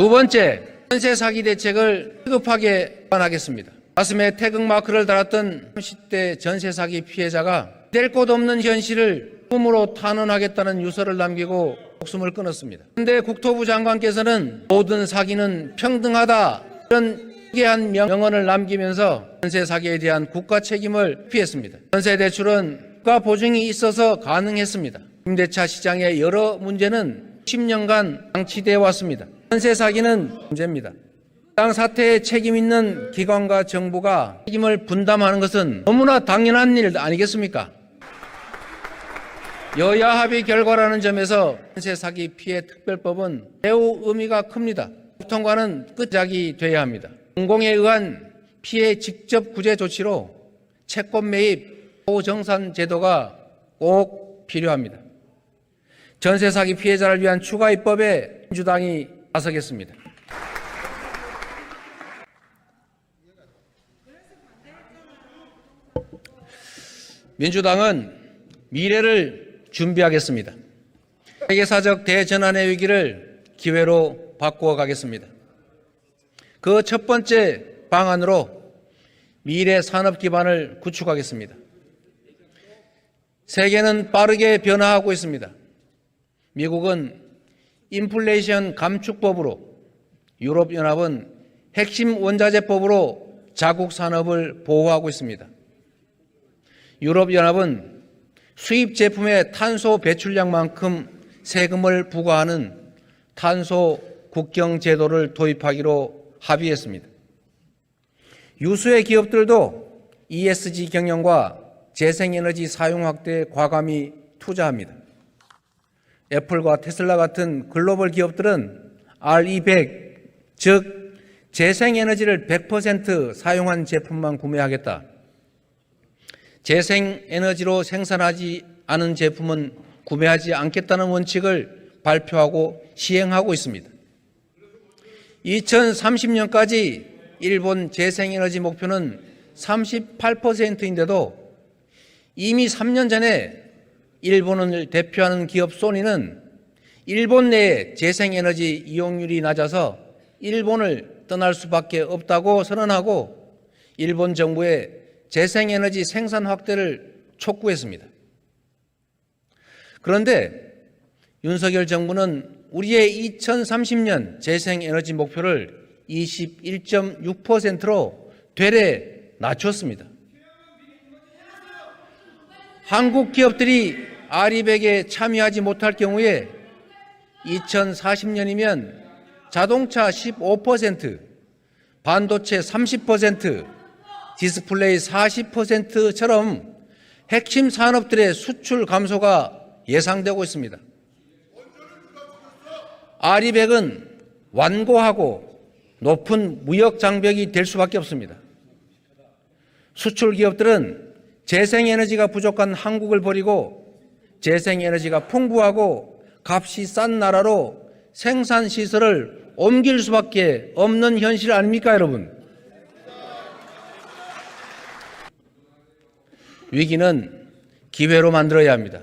두 번째, 전세 사기 대책을 시급하게 반하겠습니다. 가슴에 태극 마크를 달았던 30대 전세 사기 피해자가 될 곳 없는 현실을 꿈으로 탄원하겠다는 유서를 남기고 목숨을 끊었습니다. 그런데 국토부 장관께서는 모든 사기는 평등하다 이런 기한 명언을 남기면서 전세 사기에 대한 국가 책임을 피했습니다. 전세 대출은 국가 보증이 있어서 가능했습니다. 임대차 시장의 여러 문제는 10년간 방치되어 왔습니다. 전세 사기는 문제입니다. 땅 사태에 책임 있는 기관과 정부가 책임을 분담하는 것은 너무나 당연한 일 아니겠습니까? 여야 합의 결과라는 점에서 전세 사기 피해 특별법은 매우 의미가 큽니다. 통과는 끝작이 돼야 합니다. 공공에 의한 피해 직접 구제 조치로 채권 매입 보정산 제도가 꼭 필요합니다. 전세 사기 피해자를 위한 추가 입법에 민주당이 나서겠습니다. 민주당은 미래를 준비하겠습니다. 세계사적 대전환의 위기를 기회로 바꾸어 가겠습니다. 그 첫 번째 방안으로 미래 산업 기반을 구축하겠습니다. 세계는 빠르게 변화하고 있습니다. 미국은 인플레이션 감축법으로 유럽연합은 핵심 원자재법으로 자국 산업을 보호하고 있습니다. 유럽연합은 수입 제품의 탄소 배출량만큼 세금을 부과하는 탄소 국경 제도를 도입하기로 합의했습니다. 유수의 기업들도 ESG 경영과 재생에너지 사용 확대에 과감히 투자합니다. 애플과 테슬라 같은 글로벌 기업들은 RE100, 즉 재생에너지를 100% 사용한 제품만 구매하겠다. 재생에너지로 생산하지 않은 제품은 구매하지 않겠다는 원칙을 발표하고 시행하고 있습니다. 2030년까지 일본 재생에너지 목표는 38%인데도 이미 3년 전에 일본을 대표하는 기업 소니는 일본 내에 재생에너지 이용률이 낮아서 일본을 떠날 수밖에 없다고 선언하고 일본 정부의 재생에너지 생산 확대를 촉구했습니다. 그런데 윤석열 정부는 우리의 2030년 재생에너지 목표를 21.6%로 되레 낮췄습니다. 한국 기업들이 아리백에 참여하지 못할 경우에 2040년이면 자동차 15%, 반도체 30%, 디스플레이 40%처럼 핵심 산업들의 수출 감소가 예상되고 있습니다. 아리백은 완고하고 높은 무역 장벽이 될 수밖에 없습니다. 수출 기업들은 재생에너지가 부족한 한국을 버리고 재생에너지가 풍부하고 값이 싼 나라로 생산 시설을 옮길 수밖에 없는 현실 아닙니까, 여러분? 위기는 기회로 만들어야 합니다.